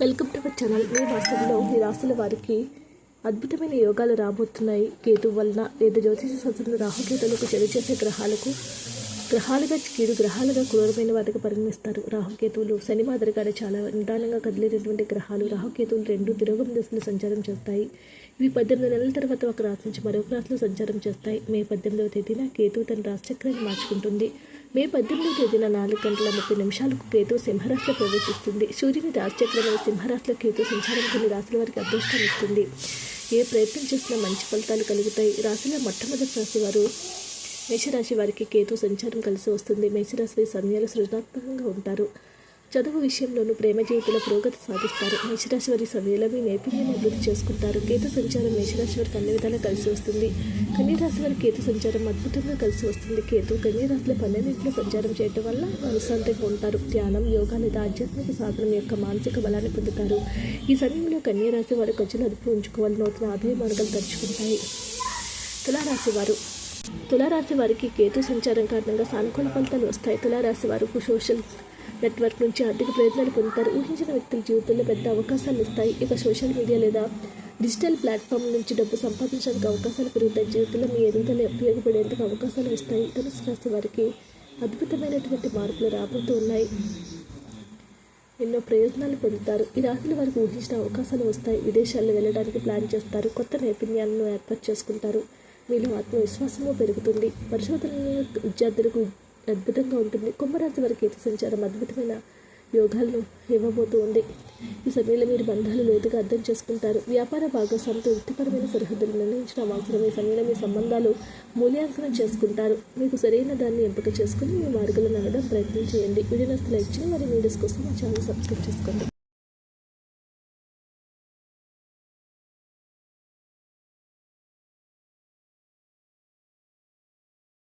Welcome to our channel. మీ మాసంలో ఈ రాశుల వారికి అద్భుతమైన యోగాలు రాబోతున్నాయి. కేతు వలన లేదా జ్యోతిష శాస్త్రంలో రాహుకేతులకు చెడు చేసే గ్రహాలకు గ్రహాలుగా కీడు గ్రహాలుగా క్రూరమైన వాటికి పరిగణిస్తారు. రాహుకేతువులు శని మాదిరిగానే చాలా నిదానంగా కదిలేటటువంటి గ్రహాలు. రాహుకేతువులు రెండు తిరోగం దశలు సంచారం చేస్తాయి. ఇవి పద్దెనిమిది నెలల తర్వాత ఒక రాశి నుంచి మరొక రాశిలో సంచారం చేస్తాయి. మే పద్దెనిమిదవ తేదీన కేతువు తన రాశిచక్రాన్ని మార్చుకుంటుంది. మే పద్దెనిమిది తేదీన నాలుగు గంటల ముప్పై నిమిషాలకు కేతు సింహరాశిలో ప్రవేశిస్తుంది. సూర్యుని రాశిచక్రమైన సింహరాశిలో కేతు సంచారం కొన్ని రాశుల వారికి అదృష్టం ఇస్తుంది. ఏ ప్రయత్నం చేసినా మంచి ఫలితాలు కలుగుతాయి. రాశిలో మొట్టమొదటి రాశి వారు మేషరాశి వారికి కేతు సంచారం కలిసి వస్తుంది. మేషరాశి సమయాలు సృజనాత్మకంగా ఉంటారు. చదువు విషయంలోనూ ప్రేమ జీవితంలో పురోగతి సాధిస్తారు. మేషరాశివారి సమయంలో మీ నైపుణ్యాన్ని అభివృద్ధి చేసుకుంటారు. కేతు సంచారం మేషరాశివారికి అన్ని విధాలా కలిసి వస్తుంది. కన్యరాశి వారి కేతు సంచారం అద్భుతంగా కలిసి వస్తుంది. కేతు కన్యరాశిలో పన్నెండింటిలో సంచారం చేయడం వల్ల మనశ్శాంతిగా ఉంటారు. ధ్యానం యోగా లేదా ఆధ్యాత్మిక సాధనం యొక్క మానసిక బలాన్ని పొందుతారు. ఈ సమయంలో కన్యరాశి వారి ఖర్చులు అదుపు ఉంచుకోవాలి. నూతన ఆదాయ మార్గాలు తెరుచుకుంటాయి తులారాశి వారు తులారాశి వారికి కేతు సంచారం కారణంగా సానుకూల ఫలితాలు వస్తాయి. తులారాశి వారు సోషల్ నెట్వర్క్ నుంచి ఆర్థిక ప్రయత్నాలు పొందుతారు. ఊహించిన వ్యక్తుల జీవితంలో పెద్ద అవకాశాలు ఇస్తాయి ఇక సోషల్ మీడియా లేదా డిజిటల్ ప్లాట్ఫామ్ నుంచి డబ్బు సంపాదించడానికి అవకాశాలు పెరుగుతాయి. జీవితంలో మీ ఎదుగుదల ఉపయోగపడేందుకు అవకాశాలు ఇస్తాయి ధనుసు రాశి వారికి అద్భుతమైనటువంటి మార్పులు రాబోతూ ఉన్నాయి. ఎన్నో ప్రయోజనాలు పొందుతారు. ఈ రాశుల వారికి ఊహించిన అవకాశాలు వస్తాయి. విదేశాల్లో వెళ్ళడానికి ప్లాన్ చేస్తారు. కొత్త నైపుణ్యాలను ఏర్పాటు చేసుకుంటారు. మీలో ఆత్మవిశ్వాసము పెరుగుతుంది. పరిశోధనలు విద్యార్థులకు అద్భుతంగా ఉంటుంది. కుంభరాశి వారికి సంచారం అద్భుతమైన యోగాలను ఇవ్వబోతూ ఉంది. ఈ సమయంలో మీరు బంధాలు లోతుగా అర్థం చేసుకుంటారు. వ్యాపార భాగస్వామితో వృత్తిపరమైన సరిహద్దులు నిర్ణయించడం అవసరం ఈ సమయంలో మీ సంబంధాలు మూల్యాంకనం చేసుకుంటారు. మీకు సరైన దాన్ని ఎంపిక చేసుకుని మీ మార్గంలో నడవడం ప్రయత్నం చేయండి. వీడియో నస్తే లైక్ మరి వీడియోస్ కోసం మా ఛానల్ సబ్స్క్రైబ్ చేసుకోండి.